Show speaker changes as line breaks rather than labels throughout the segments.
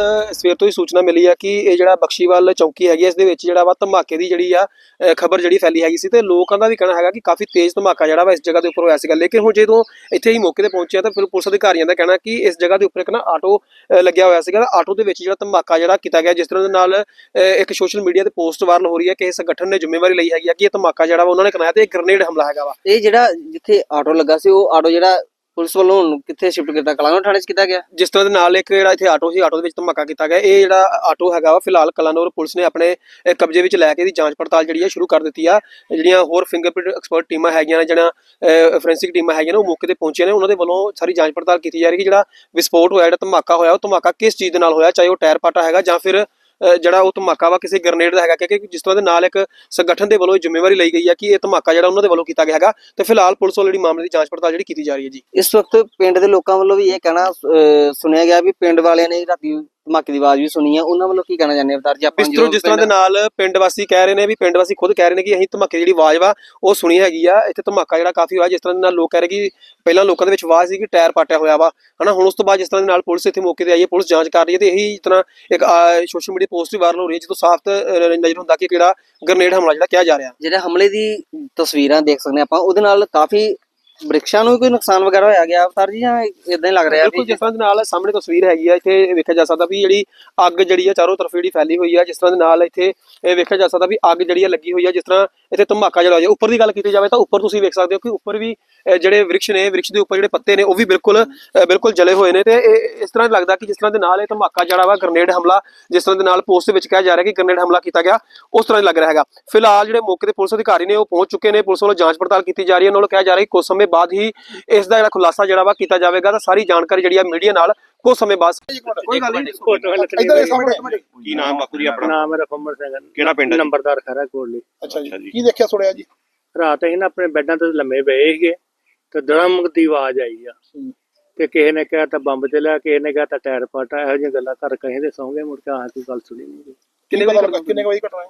ਸਵੇਰ ਤੋਂ ਹੀ ਸੂਚਨਾ ਮਿਲੀ ਆ ਕਿ ਇਹ ਜਿਹੜਾ ਬਖਸ਼ੀਵਾਲ ਚੌਂਕੀ ਹੈਗੀ ਇਸ ਦੇ ਵਿੱਚ ਜਿਹੜਾ ਵਾ ਧਮਾਕੇ ਦੀ ਜਿਹੜੀ ਆ ਖਬਰ ਜਿਹੜੀ ਫੈਲੀ ਹੈਗੀ ਸੀ ਤੇ ਲੋਕਾਂ ਦਾ ਵੀ ਕਹਿਣਾ ਹੈਗਾ ਕਿ ਕਾਫੀ ਤੇਜ਼ ਧਮਾਕਾ ਜਿਹੜਾ ਵਾ ਇਸ ਜਗ੍ਹਾ ਦੇ ਉੱਪਰ ਹੋਇਆ ਸੀਗਾ। ਲੇਕਿਨ ਹੁਣ ਜਦੋਂ ਇੱਥੇ ਹੀ ਮੌਕੇ ਤੇ ਪਹੁੰਚਿਆ ਤਾਂ ਫਿਰ ਪੁਲਿਸ ਅਧਿਕਾਰੀਆਂ ਦਾ ਕਹਿਣਾ ਕਿ ਇਸ ਜਗ੍ਹਾ ਦੇ ਉੱਪਰ ਇੱਕ ਨਾ ਆਟੋ ਲੱਗਿਆ ਹੋਇਆ ਸੀਗਾ। ਆਟੋ ਦੇ ਵਿੱਚ ਜਿਹੜਾ ਧਮਾਕਾ ਜਿਹੜਾ ਕੀਤਾ ਗਿਆ, ਜਿਸ ਤਰ੍ਹਾਂ ਦੇ ਨਾਲ ਇੱਕ ਸੋਸ਼ਲ ਮੀਡੀਆ ਤੇ ਪੋਸਟ ਵਾਇਰਲ ਹੋ ਰਹੀ ਹੈ ਕਿ ਇਸ ਸੰਗਠਨ ਨੇ ਜ਼ਿੰਮੇਵਾਰੀ ਲਈ ਹੈਗੀ ਆ ਕਿ ਇਹ ਧਮਾਕਾ ਜਿਹੜਾ ਵਾ ਉਹਨਾਂ ਨੇ ਕਰਾਇਆ ਤੇ ਇਹ ਗ੍ਰਨੇਡ ਹਮਲਾ ਹੈਗਾ ਵਾ।
ਇਹ ਜਿਹੜਾ ਜਿੱਥੇ ਆਟੋ ਲੱਗਾ ਸੀ, ਉਹ ਆਟੋ ਜਿਹੜਾ ਪੁਲਿਸ ਵੱਲੋਂ ਹੁਣ ਕਿੱਥੇ ਸ਼ਿਫਟ ਕੀਤਾ? ਕਲਾਨੌਰ ਥਾਣੇ 'ਚ ਕੀਤਾ ਗਿਆ?
ਜਿਸ ਤਰ੍ਹਾਂ ਦੇ ਨਾਲ ਇੱਕ ਜਿਹੜਾ ਇੱਥੇ ਆਟੋ ਸੀ ਆਟੋ ਦੇ ਵਿੱਚ ਧਮਾਕਾ ਕੀਤਾ ਗਿਆ। ਇਹ ਜਿਹੜਾ ਆਟੋ ਹੈਗਾ ਵਾ ਫਿਲਹਾਲ ਕਲਾਨੌਰ ਪੁਲਿਸ ਨੇ ਆਪਣੇ ਅਹ, ਕਬਜ਼ੇ ਵਿੱਚ ਲੈ ਕੇ ਇਹਦੀ ਜਾਂਚ ਪੜਤਾਲ ਜਿਹੜੀ ਆ ਸ਼ੁਰੂ ਕਰ ਦਿੱਤੀ ਆ। ਜਿਹੜੀਆਂ ਹੋਰ ਫਿੰਗਰਪ੍ਰਿੰਟ ਐਕਸਪਰਟ ਟੀਮਾਂ ਹੈਗੀਆਂ ਨੇ ਜਿਹੜਾ ਫੋਰੈਂਸਿਕ ਟੀਮਾਂ ਹੈਗੀਆਂ ਨੇ ਉਹ ਮੌਕੇ ਤੇ ਪਹੁੰਚੀਆਂ ਨੇ। ਉਹਨਾਂ ਦੇ ਵੱਲੋਂ ਸਾਰੀ ਜਾਂਚ ਪੜਤਾਲ ਕੀਤੀ ਜਾ ਰਹੀ ਹੈ ਕਿ ਜਿਹੜਾ ਵਿਸਫੋਟ ਹੋਇਆ ਜਿਹੜਾ ਧਮਾਕਾ ਹੋਇਆ ਉਹ ਧਮਾਕਾ ਕਿਸ ਚੀਜ਼ ਦੇ ਨਾਲ ਹੋਇਆ? ਚਾਹੇ ਉਹ ਟਾਇਰ ਪਾਟਾ ਹੈਗਾ ਜਾਂ ਫਿਰ ਜਿਹੜਾ ਉਹ ਧਮਾਕਾ ਵਾ ਕਿਸੇ ਗ੍ਰਨੇਡ ਦਾ ਹੈਗਾ, ਕਿਉਂਕਿ ਜਿਸ ਤਰ੍ਹਾਂ ਦੇ ਨਾਲ ਇੱਕ ਸੰਗਠਨ ਦੇ ਵੱਲੋਂ ਇਹ ਜ਼ਿੰਮੇਵਾਰੀ ਲਈ ਗਈ ਹੈ ਕਿ ਇਹ ਧਮਾਕਾ ਜਿਹੜਾ ਉਹਨਾਂ ਦੇ ਵੱਲੋਂ ਕੀਤਾ ਗਿਆ ਹੈਗਾ ਤੇ ਫਿਲਹਾਲ ਪੁਲਿਸ ਵੱਲੋਂ ਜਿਹੜੀ ਮਾਮਲੇ ਦੀ ਜਾਂਚ ਪੜਤਾਲ ਜਿਹੜੀ ਕੀਤੀ ਜਾ ਰਹੀ ਹੈ ਜੀ।
ਇਸ ਵਕਤ ਪਿੰਡ ਦੇ ਲੋਕਾਂ ਵੱਲੋਂ ਵੀ ਇਹ ਕਹਿਣਾ ਸੁਣਿਆ ਗਿਆ ਵੀ ਪਿੰਡ ਵਾਲਿਆਂ ਨੇ ਰਾਤੀ ਧਮਾਕੇ ਦੀ ਆਵਾਜ਼ ਵੀ ਸੁਣੀ ਹੈ ਉਹਨਾਂ ਵੱਲੋਂ ਕੀ ਕਹਿਣਾ ਚਾਹੁੰਦੇ ਆ ਅਵਤਾਰ ਜੀ? ਆਪਾਂ
ਜਿਸ ਤਰ੍ਹਾਂ ਜਿਸ ਤਰ੍ਹਾਂ ਦੇ ਨਾਲ ਪਿੰਡ ਵਾਸੀ ਕਹਿ ਰਹੇ ਨੇ ਵੀ ਪਿੰਡ ਵਾਸੀ ਖੁਦ ਕਹਿ ਰਹੇ ਨੇ ਕਿ ਅਸੀਂ ਧਮਾਕੇ ਦੀ ਜਿਹੜੀ ਆਵਾਜ਼ ਵਾ ਉਹ ਸੁਣੀ ਹੈਗੀ ਆ। ਇੱਥੇ ਧਮਾਕਾ ਜਿਹੜਾ ਕਾਫੀ ਹੋਇਆ ਜਿਸ ਤਰ੍ਹਾਂ ਦੇ ਨਾਲ ਲੋਕ ਕਹਿ ਰਹੇ ਕਿ ਪਹਿਲਾਂ ਲੋਕਾਂ ਦੇ ਵਿੱਚ ਆਵਾਜ਼ ਸੀ ਕਿ ਟਾਇਰ ਪਾਟਿਆ ਹੋਇਆ ਵਾ। ਹਨਾ ਹੁਣ ਉਸ ਤੋਂ ਬਾਅਦ ਜਿਸ ਤਰ੍ਹਾਂ ਦੇ ਨਾਲ ਪੁਲਿਸ ਇੱਥੇ ਮੌਕੇ ਤੇ ਆਈ ਹੈ ਪੁਲਿਸ ਜਾਂਚ ਕਰ ਰਹੀ ਹੈ ਤੇ ਇਹੀ ਤਰ੍ਹਾਂ ਇੱਕ ਸੋਸ਼ਲ ਮੀਡੀਆ ਪੋਸਟ ਵੀ ਵਾਇਰਲ ਹੋ ਰਹੀ ਹੈ ਜਿੱਥੋਂ ਸਾਫ਼ ਨਜ਼ਰ ਹੁੰਦਾ ਕਿ ਕਿਹੜਾ ਗ੍ਰਨੇਡ ਹਮਲਾ ਜਿਹੜਾ ਕਿਹਾ ਜਾ ਰਿਹਾ।
ਜਿਹੜੇ ਹਮਲੇ ਦੀ ਤਸਵੀਰਾਂ ਦੇਖ ਸਕਦੇ ਆਪਾਂ ਉਹਦੇ ਨਾਲ ਕਾਫੀ ਬ੍ਰਿਕਸ਼ਾਂ ਨੂੰ ਕੋਈ ਨੁਕਸਾਨ ਵਗੈਰਾ ਹੋਇਆ ਗਿਆ? ਅਵਤਾਰ ਜੀ ਜਾਂ ਇਦਾਂ ਹੀ ਲੱਗ ਰਿਹਾ
ਬਿਲਕੁਲ ਜਿਸ ਤਰ੍ਹਾਂ ਦੇ ਨਾਲ ਸਾਹਮਣੇ ਤਸਵੀਰ ਹੈਗੀ ਆ ਇੱਥੇ ਵੇਖਿਆ ਜਾ ਸਕਦਾ ਵੀ ਜਿਹੜੀ ਅੱਗ ਜਿਹੜੀ ਆ ਚਾਰੋਂ ਤਰਫ ਜਿਹੜੀ ਫੈਲੀ ਹੋਈ ਆ ਜਿਸ ਤਰ੍ਹਾਂ ਦੇ ਨਾਲ ਇੱਥੇ ਇਹ ਵੇਖਿਆ ਜਾ ਸਕਦਾ ਵੀ ਅੱਗ ਜਿਹੜੀ ਆ ਲੱਗੀ ਹੋਈ ਆ ਜਿਸ ਤਰ੍ਹਾਂ ਇੱਥੇ ਧਮਾਕਾ ਜਿਹੜਾ ਹੋਇਆ ਉੱਪਰ ਦੀ ਗੱਲ ਕੀਤੀ ਜਾਵੇ ਤਾਂ ਉੱਪਰ ਤੁਸੀਂ ਵੇਖ ਸਕਦੇ ਹੋ ਕਿ ਉੱਪਰ ਵੀ ਜਿਹੜੇ ਵ੍ਰਿਕਸ਼ ਨੇ ਵ੍ਰਿਕਸ਼ ਦੇ ਉੱਪਰ ਜਿਹੜੇ ਪੱਤੇ ਨੇ ਉਹ ਵੀ ਬਿਲਕੁਲ ਬਿਲਕੁਲ ਜਲੇ ਹੋਏ ਨੇ ਤੇ ਇਸ ਤਰ੍ਹਾਂ ਲੱਗਦਾ ਕਿ ਜਿਸ ਤਰ੍ਹਾਂ ਦੇ ਨਾਲ ਇਹ ਧਮਾਕਾ ਜਿਹੜਾ ਵਾ ਗ੍ਰਨੇਡ ਹਮਲਾ ਜਿਸ ਤਰ੍ਹਾਂ ਦੇ ਨਾਲ ਪੋਸਟ ਦੇ ਵਿੱਚ ਕਿਹਾ ਜਾ ਰਿਹਾ ਕਿ ਗ੍ਰਨੇਡ ਹਮਲਾ ਕੀਤਾ ਗਿਆ ਉਸ ਤਰ੍ਹਾਂ ਹੀ ਲੱਗ ਰਿਹਾ ਹੈਗਾ। ਫਿਲਹਾਲ ਜਿਹੜੇ ਮੌਕੇ ਤੇ ਪੁਲਿਸ ਅਧਿਕਾਰੀ ਨੇ ਉਹ ਪਹੁੰਚ ਚੁੱਕੇ ਨੇ ਪੁਲਿਸ ਵੱਲੋਂ ਜਾਂਚ ਪੜਤਾਲ ਕੀਤੀ ਜਾ ਰਹੀ ਹੈ। ਉਹਨਾਂ ਵੱਲੋਂ ਕਿਹਾ ਜਾ ਰਿਹਾ ਕਿ ਕੁਝ ਸਮੇਂ ਬਾਅਦ ਹੀ ਇਸ ਦਾ ਜਿਹੜਾ ਖੁਲਾਸਾ ਜਿਹੜਾ ਵਾ ਕੀਤਾ ਜਾਵੇਗਾ। ਤਾਂ ਸਾਰੀ ਜਾਣਕਾਰੀ ਜਿਹੜੀ ਆ ਮੀਡੀਆ ਨਾਲ ਕੁਝ ਸਮੇਂ ਬਾਅਦ ਕੋਈ ਗੱਲ ਨਹੀਂ
ਫੋਟੋ
ਇੱਧਰ ਇਹ ਸਾਹਮਣੇ।
ਕੀ ਨਾਮ ਬਾਪੂ ਜੀ ਆਪਣਾ?
ਨਾਮ ਮੇਰਾ ਫੰਮਰ ਸਿੰਘ।
ਕਿਹੜਾ ਪਿੰਡ?
ਨੰਬਰਦਾਰ ਖਰਾ ਕੋਟਲੀ
ਅੱਛਾ
ਅੱਛਾ
ਜੀ।
ਜੀ। ਕੀ ਦੇਖਿਆ ਸੁਣਿਆ ਜੀ? ਰਾਤ ਅਸੀਂ ਨਾ ਆਪਣੇ ਬੈੱਡਾਂ ਤੇ ਲੰਮੇ ਪਏ ਸੀਗੇ। ਤੇ ਧੜਮ ਦੀ ਆਵਾਜ਼ ਆਈ ਆ। ਤੇ ਕਿਸੇ ਨੇ ਕਿਹਾ ਤਾਂ ਬੰਬ ਚੱਲਿਆ ਕਿਸੇ ਨੇ ਕਿਹਾ ਤਾਂ ਟਾਇਰ ਪਾਟਾ ਇਹੋ ਜਿਹੀਆਂ ਗੱਲਾਂ ਕਰ ਕਹੇ ਦੇ ਸੌਂਗੇ ਮੁੜ ਕੇ ਆਹ ਕੋਈ ਗੱਲ ਸੁਣੀ ਨਹੀਂ
ਕਿੰਨੇ ਵਜੇ ਕਿੰਨੇ
ਵਜੇ ਘਟਨਾ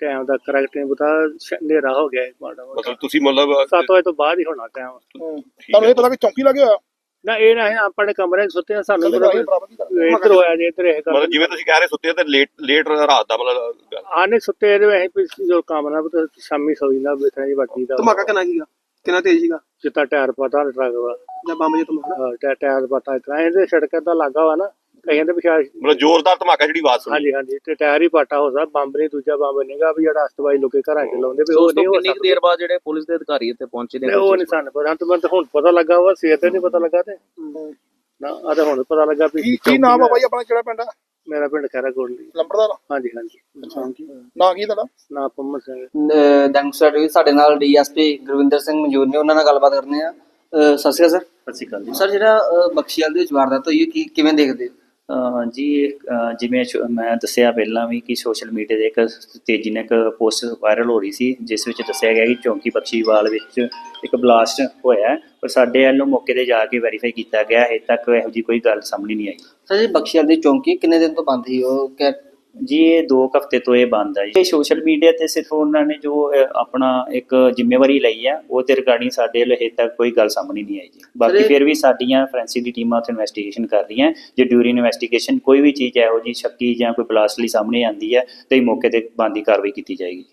ਟਾਈਮ ਦਾ ਕਰੈਕਟ ਨਹੀਂ ਪਤਾ ਹਨੇਰਾ ਹੋ ਗਿਆ ਮਾੜਾ
ਮਤਲਬ ਤੁਸੀਂ ਮਤਲਬ
7 ਵਜੇ ਤੋਂ ਬਾਅਦ ਹੀ ਹੋਣਾ ਟਾਈਮ
ਤੁਹਾਨੂੰ ਇਹ ਪਤਾ
ਕਿ ਚੌਂਕੀ ਲੱਗੇ ਹੋਇਆ? ਨਾ ਇਹ ਨਾ ਆਪਣੇ ਕਮਰੇ 'ਚ ਸੁੱਤੇ ਆ ਸਾਨੂੰ ਇੱਧਰ ਹੋਇਆ ਜੇ ਇੱਧਰ ਇਹ
ਮਤਲਬ ਜਿਵੇਂ ਤੁਸੀਂ ਕਹਿ ਰਹੇ ਸੁੱਤੇ ਤੇ ਲੇਟ ਲੇਟ ਰਾਤ ਦਾ ਮਤਲਬ।
ਆਨੇ ਸੁੱਤੇ ਇਹਦੇ ਵੈਸੇ ਵੀ ਜੋ ਕਮਰਾ ਸ਼ਾਮੀ ਸੌਈ ਨਾ ਬਿਸਤਰਾ ਜੀ ਵੱਟੀ ਦਾ
ਧਮਾਕਾ ਕਿੰਨਾ ਸੀਗਾ ਕਿੰਨਾ ਤੇਜ਼ ਸੀਗਾ?
ਜਿੱਤਾ ਟਾਇਰ ਪਤਾ ਟਰੱਕ ਦਾ।
ਜਾਂ ਬੰਬ ਜੇ ਧਮਾਕਾ?
ਹਾਂ, ਟਾਇਰ ਟਾਇਰ ਪਤਾ ਇਤਨਾ ਇਹਦੇ ਸੜਕ ਦਾ ਲੱਗਾ ਵਾ ਨਾ ਕਈਆਂ ਦੇ ਪਿਛਾੜ
ਮਤਲਬ ਜ਼ੋਰਦਾਰ ਧਮਾਕਾ ਜਿਹੜੀ ਆਵਾਜ਼ ਸੁਣੀ।
ਹਾਂਜੀ ਹਾਂਜੀ ਤੇ ਟਾਇਰ ਹੀ ਪਾਟਾ ਹੋ ਸਕਦਾ ਬੰਬ ਨਹੀਂ ਦੂਜਾ ਬੰਬ ਨਹੀਂਗਾ ਵੀ ਜਿਹੜਾ ਅਸਤਵਾਈ ਲੋਕੇ ਘਰਾਂ 'ਚ ਲਾਉਂਦੇ ਵੀ ਉਹ ਨਹੀਂ ਹੋ
ਕਿੰਨੀ ਕੁ
ਸਕਦਾ
ਦੇਰ ਬਾਅਦ ਜਿਹੜੇ ਪੁਲਿਸ ਦੇ ਅਧਿਕਾਰੀ ਇੱਥੇ ਪਹੁੰਚੇ ਨੇ?
ਉਹ ਨਹੀਂ ਸਾਨੂੰ ਪਤਾ। ਤੇ ਮੈਨੂੰ ਤਾਂ ਹੁਣ ਪਤਾ ਲੱਗਾ ਵਾ ਸਵੇਰ ਤੇ ਨਹੀਂ ਪਤਾ ਲੱਗਾ ਤੇ। ਨਾ ਆ ਤਾਂ ਹੁਣ ਪਤਾ ਲੱਗਾ ਵੀ
ਕੀ ਕੀ ਨਾਮ ਆ ਬਾਈ ਆਪਣਾ ਕਿਹੜਾ ਪਿੰਡ ਆ?
ਮੇਰਾ ਪਿੰਡ ਖੈਰਾ ਕੋਟਲੀ
ਲੰਬੜਦਾਰ
ਹਾਂਜੀ ਹਾਂਜੀ।
ਨਾਂ ਕੀ ਤੁਹਾਡਾ?
ਨਾ ਪੰਮਾ ਸਿੰਘ
ਡੈਂਗਸਟਰ ਵੀ ਸਾਡੇ ਨਾਲ ਡੀਐਸਪੀ ਗੁਰਵਿੰਦਰ ਸਿੰਘ ਮਨਜੂਰ ਨੇ ਉਹਨਾਂ ਨਾਲ ਗੱਲਬਾਤ ਕਰਨੇ ਆ। ਸਤਿ ਸ਼੍ਰੀ ਅਕਾਲ ਸਰ।
ਸਤਿ ਸ਼੍ਰੀ ਅਕਾਲ ਜੀ।
ਸਰ ਜਿਹੜਾ ਅਹ, ਬਖਸ਼ੀਵਾਲ ਦੇ ਵਿੱਚ ਵਾਰਦਾਤ ਹੋਈ ਹੈ ਕੀ ਕਿਵੇਂ ਦੇਖਦੇ ਹੋ?
ਜੀ ਜਿਵੇਂ ਮੈਂ ਦੱਸਿਆ ਪਹਿਲਾਂ ਵੀ ਕਿ ਸੋਸ਼ਲ ਮੀਡੀਆ ਤੇ ਇੱਕ ਤੇਜ਼ੀ ਨਾਲ ਇੱਕ ਪੋਸਟ ਵਾਇਰਲ ਹੋ ਰਹੀ ਸੀ ਜਿਸ ਵਿੱਚ ਦੱਸਿਆ ਗਿਆ ਕਿ ਚੌਂਕੀ ਬਖਸ਼ੀਵਾਲ ਵਿੱਚ ਇੱਕ ਬਲਾਸਟ ਹੋਇਆ ਹੈ, ਪਰ ਸਾਡੇ ਵੱਲੋਂ ਮੌਕੇ ਤੇ ਜਾ ਕੇ ਵੈਰੀਫਾਈ ਕੀਤਾ ਗਿਆ ਹੈ ਤੱਕ ਇਹੋ ਜੀ ਕੋਈ ਗੱਲ ਸਾਹਮਣੇ ਨਹੀਂ ਆਈ।
ਸਰ ਜੀ ਬਖਸ਼ੀਵਾਲ ਦੀ ਚੌਂਕੀ ਕਿੰਨੇ ਦਿਨ ਤੋਂ ਬੰਦ ਸੀ? ਉਹ ਕਿ
ਜੀ ਇਹ 2 ਹਫ਼ਤੇ ਤੋਂ ਇਹ ਬੰਦ ਹੈ ਜੀ। ਇਹ ਸੋਸ਼ਲ ਮੀਡੀਆ ਤੇ ਸਿਰਫ ਉਹਨਾਂ ਨੇ ਜੋ ਆਪਣਾ ਇੱਕ ਜ਼ਿੰਮੇਵਾਰੀ ਲਈ ਹੈ ਉਹ ਤੇ ਰਿਗਾਰਡਿੰਗ ਸਾਡੇ ਹਜੇ ਤੱਕ ਕੋਈ ਗੱਲ ਸਾਹਮਣੇ ਨਹੀਂ ਆਈ ਜੀ। ਬਾਕੀ ਫਿਰ ਵੀ ਸਾਡੀਆਂ ਫੋਰੈਂਸਿਕ ਦੀ ਟੀਮਾਂ ਉੱਥੇ ਇਨਵੈਸਟੀਗੇਸ਼ਨ ਕਰ ਰਹੀਆਂ ਜੇ ਡਿਊਰਿੰਗ ਇਨਵੈਸਟੀਗੇਸ਼ਨ ਕੋਈ ਵੀ ਚੀਜ਼ ਇਹੋ ਜੀ ਸ਼ੱਕੀ ਜਾਂ ਕੋਈ ਬਲਾਸਟ ਲਈ ਸਾਹਮਣੇ ਆਉਂਦੀ ਹੈ ਤੇ ਮੌਕੇ ਤੇ ਬੰਦੀ ਕਾਰਵਾਈ ਕੀਤੀ ਜਾਏਗੀ